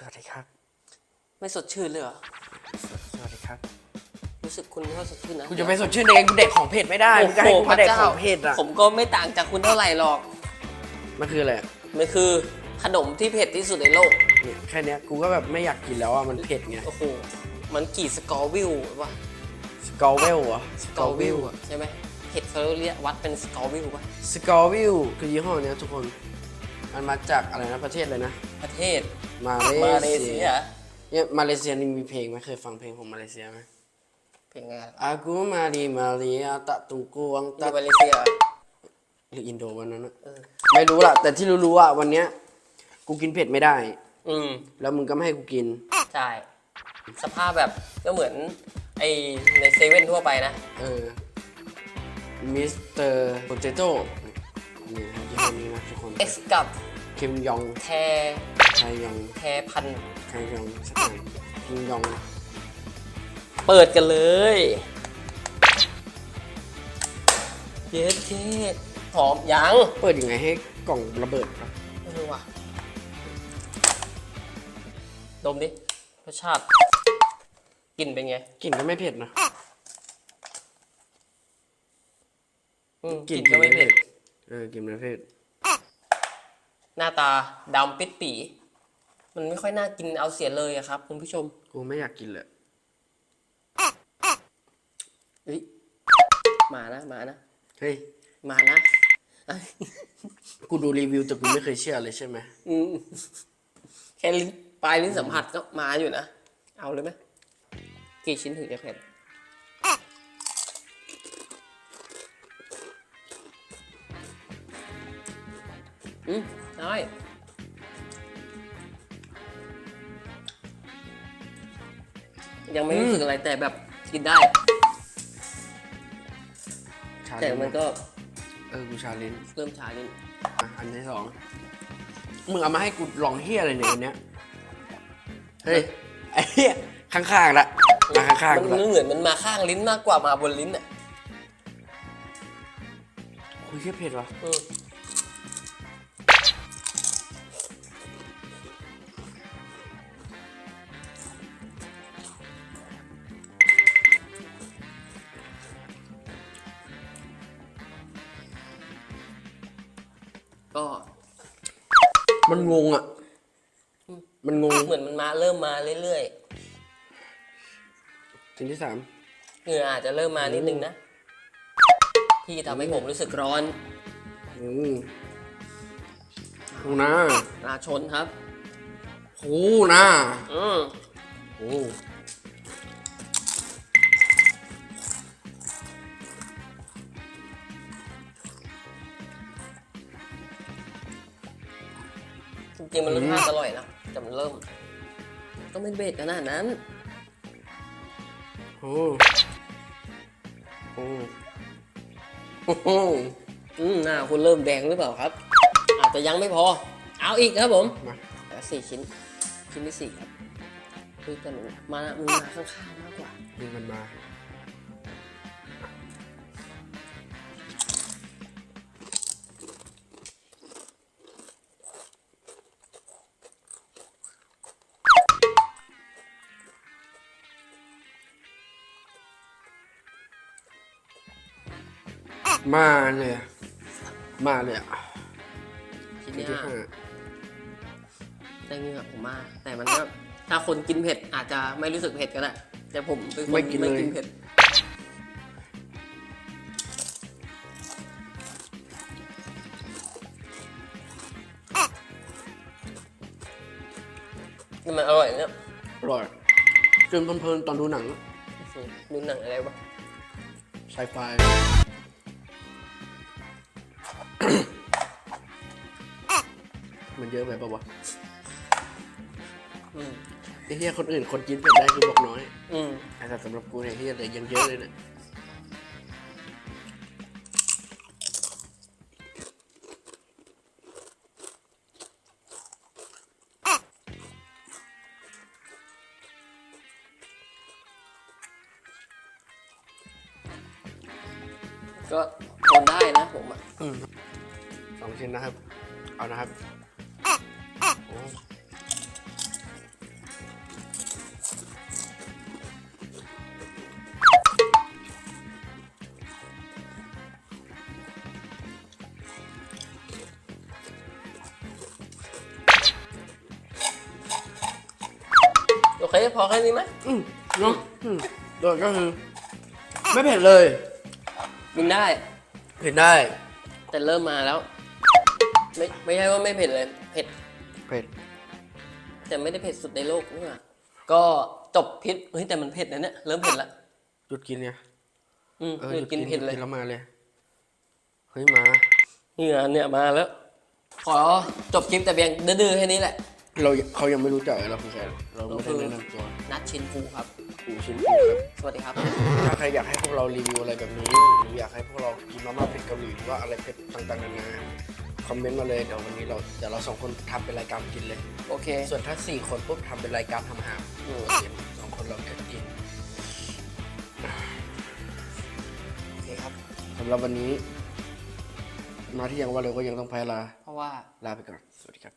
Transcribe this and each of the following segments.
สวัสดีครับ ไม่สดชื่นเลยเหรอ สวัสดีครับ รู้สึกคุณไม่ค่อยสดชื่นนะกูจะไปสดชื่นเองกูเด็กของเผ็ดไม่ได้โอ้มึงจะโหให้กูพมาระเด็กเจ้าของเผ็ดอะผมก็ไม่ต่างจากคุณเท่าไหร่หรอก มันคืออะไรอะมันคือขนมที่เผ็ดที่สุดในโลก เนี่ยแค่เนี้ยกูก็แบบไม่อยากกินแล้วอะมันเผ็ดไงโอ้โห มันกี่สกอร์วิลวะสกอร์เวลเหรอสกอร์วิลใช่ไหมเผ็ดเขาเรียกวัดเป็นสกอร์วิลปะสกอร์วิลคือยี่ห้อเนี้ยทุกคน มันมาจากอะไรนะประเทศเลยนะ ประเทศ มามาเลเลเซีเซียยเนี่ยมาเลเซียนี่มีเพลงไหมเคยฟังเพลงของมาเลเซียไหมเพลงไงอะอากูมาดีมาเลียตะตุงกวงอตะยู่มาเลเซียหรืออินโดวันนั้นอะเออไม่รู้ล่ะ แต่ที่รู้ๆอะวันเนี้ยกูกินเผ็ดไม่ได้ อืม แล้วมึงก็ไม่ให้กูกิน ใช่ สภาพแบบก็เหมือน ไอในเซเว่นทั่วไปนะ เออ มิสเตอร์โปเตโต้นี่ครับยี่ห้อนี้นะทุกคน X กับ คิมยองแทไคยองแทพันไคยองสักหน่อยคิมยองเปิดกันเลย เย็ดเคหอมยังเปิดยังไงให้กล่องระเบิดวะเออว่ะ ดมดิ รสชาติกลิ่นเป็นไง กลิ่นก็ไม่เผ็ดนะอืมกลิ่นก็ไม่เผ็ด เออกลิ่นไม่เผ็ด หน้าตาดำปิดปี มันไม่ค่อยน่ากินเอาเสียเลยอะครับ คุณผู้ชมกูไม่อยากกินเลยเฮ้ยมานะมานะเฮ้ยมานะอะกูดูรีวิวแต่กูไม่เคยเชื่อเลยใช่ไหมอืมแค่ลิ้นปลายลิ้นสัมผัสก็มาอยู่นะ เอาเลยไหมกี่ชิ้นถึงจะเผ็ด อืมได้ยังไม่รู้สึกอะไรแต่แบบกินได้ ชาแต่ลิ้นมันก็เออกูชาลิ้นเริ่มชาลิ้นอะอันที่สองมึงเอามาให้กูลองเฮียอะไรเนี่ยอันเนี้ยเฮ้ยไอ้เฮียข้างๆละมาข้างๆมักูนละเหมือนมันมาข้างลิ้นมากกว่ามาบนลิ้นอะคุยเชี่ยเผ็ดวะอืม ก็ มันงงอะ มันงง เหมือนมันมาเริ่มมาเรื่อยสิ่งที่สาม ๆ เหงื่ออาจจะเริ่มมานิดนึงนะ ที่ทำให้ผมรู้สึกร้อนอืมโอ้นะราชนครับโอ้นะอืมโอ้ จริงๆมันรสชาติอร่อยนะแต่มันเริ่ม ก็ไม่เบ็ดขนาดนั้น โอ้โอ้โอ้โหอืมหน้าคุณเริ่มแดงหรือเปล่าครับ อาจจะยังไม่พอ เอาอีกครับผมมา แล้วสี่ชิ้น ชิ้นที่สี่ครับคือแต่มันมามันมาข้างๆมากกว่าดึงมันมา มาเลยอะมาเลยอะชิ้นที่ที่ที่ห้าห้าได้เหงื่อผมมาก แต่มันก็ถ้าคนกินเผ็ดอาจจะไม่รู้สึกเผ็ดก็ได้ แต่ผมเป็นคนไม่กินเลยไม่กินเผ็ด นี่มันอร่อยเนี่ยอร่อยจนเพลินๆตอนดูหนังดูหนังอะไรวะ ไซไฟ มันเยอะไปปะวะอืมไอ้เฮียคนอื่นคนกินเผ็ดได้คือบอกน้อย อืมแต่สำหรับกูเนี่ยเฮียเลยยังเยอะเลยเนี่ยก็ทนได้นะผมอะ สองชิ้นนะครับ เอานะครับโอเคพอแค่นี้ไหมอืมเนาะอืมโดยก็คือไม่เผ็ดเลยกินได้เผ็ดได้ แต่เริ่มมาแล้ว ไม่ไม่ใช่ว่าไม่เผ็ดเลย เผ็ด เผ็ด แต่ไม่ได้เผ็ดสุดในโลกนี่หว่าก็จบพิษเฮ้ยแต่มันเผ็ดนะเนี่ยเริ่มเผ็ดละหยุดกินเนี่ยอืมเออหยุดกินเผ็ดเลย หแล้วมาเลย เฮ้ยมาเหงื่อเนี่ยมาแล้ว ขอจบคลิปแต่เพียงดื้อๆแค่นี้แหละ เราเขายังไม่รู้จักเราคือใครเราไม่ได้เราคือแนะนำตัวนัดชินฟูครับกูชินกูครับสวัสดีครับ ถ้าใครอยากให้พวกเรารีวิวอะไรแบบนี้หรืออยากให้พวกเรากินมาม่าเผ็ดเกาหลีหรือว่าอะไรเผ็ดต่างๆนานา คอมเมนต์มาเลยเดี๋ยววันนี้เราเดี๋ยวเราสองคนทำเป็นรายการกินเลย โอเค ส่วนถ้าสี่คนปุ๊บทำเป็นรายการทำอาหารอืมเดี๋ยวสองคนเราจะกินโอเคครับสำหรับวันนี้ มาที่ยังว่าเราก็ยังต้องพายลา เพราะว่าลาไปก่อน สวัสดีครับ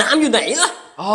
น้ำอยู่ไหนล่ะอ๋อ